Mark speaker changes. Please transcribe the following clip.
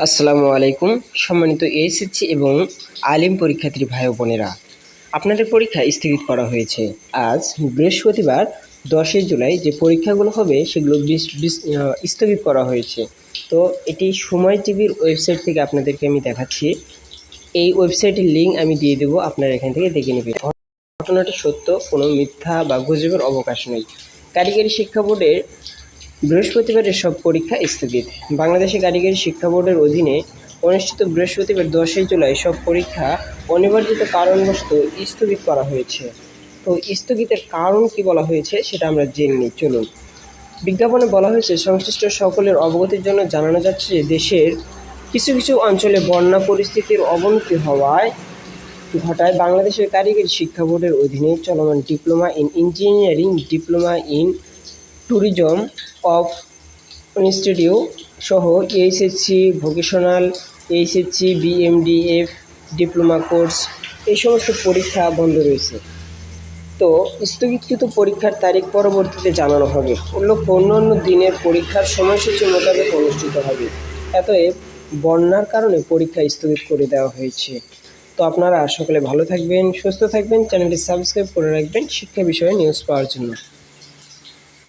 Speaker 1: আসসালামু আলাইকুম, সম্মানিত এসএসসি এবং আলিম পরীক্ষার্থী ভাই বোনেরা। আপনাদের পরীক্ষা স্থগিত করা হয়েছে। আজ বৃহস্পতিবার, দশই জুলাই যে পরীক্ষাগুলো হবে, সেগুলো স্থগিত করা হয়েছে। তো এটি সময় টিভির ওয়েবসাইট থেকে আপনাদেরকে আমি দেখাচ্ছি। এই ওয়েবসাইটের লিঙ্ক আমি দিয়ে দেবো, আপনারা এখান থেকে দেখে নেবেন। ঘটনাটি সত্য, কোনো মিথ্যা বা গুজবের অবকাশ নেই কারিগরি শিক্ষা বোর্ডের বৃহস্পতিবারের সব পরীক্ষা স্থগিত। বাংলাদেশে কারিগরি শিক্ষা বোর্ডের অধীনে অনুষ্ঠিত বৃহস্পতিবার দশই জুলাই সব পরীক্ষা অনিবার্যিত কারণবশত স্থগিত করা হয়েছে। তো স্থগিতের কারণ কি বলা হয়েছে সেটা আমরা জেনে নিই। চলুন। বিজ্ঞাপনে বলা হয়েছে, সংশ্লিষ্ট সকলের অবগতির জন্য জানানো যাচ্ছে যে দেশের কিছু কিছু অঞ্চলে বন্যা পরিস্থিতির অবনতি হওয়ায় ঘটায় বাংলাদেশের কারিগরি শিক্ষা বোর্ডের অধীনে চলমান diploma in engineering, diploma in tourism of institute সহ HSC vocational, HSC, BMDF, diploma course, এই সমস্ত পরীক্ষা বন্ধ রয়েছে। তো স্থগিতকৃত পরীক্ষার তারিখ পরবর্তীতে জানানো হবে। উল্লেখ্য অন্য অন্য দিনের পরীক্ষার সময়সূচি মোতাবেক অনুষ্ঠিত হবে। অতএব বন্যার কারণে পরীক্ষা স্থগিত করে দেওয়া হয়েছে। তো আপনারা সকলে ভালো থাকবেন, সুস্থ থাকবেন, চ্যানেলটি সাবস্ক্রাইব করে রাখবেন শিক্ষা বিষয়ে নিউজ পাওয়ার জন্য।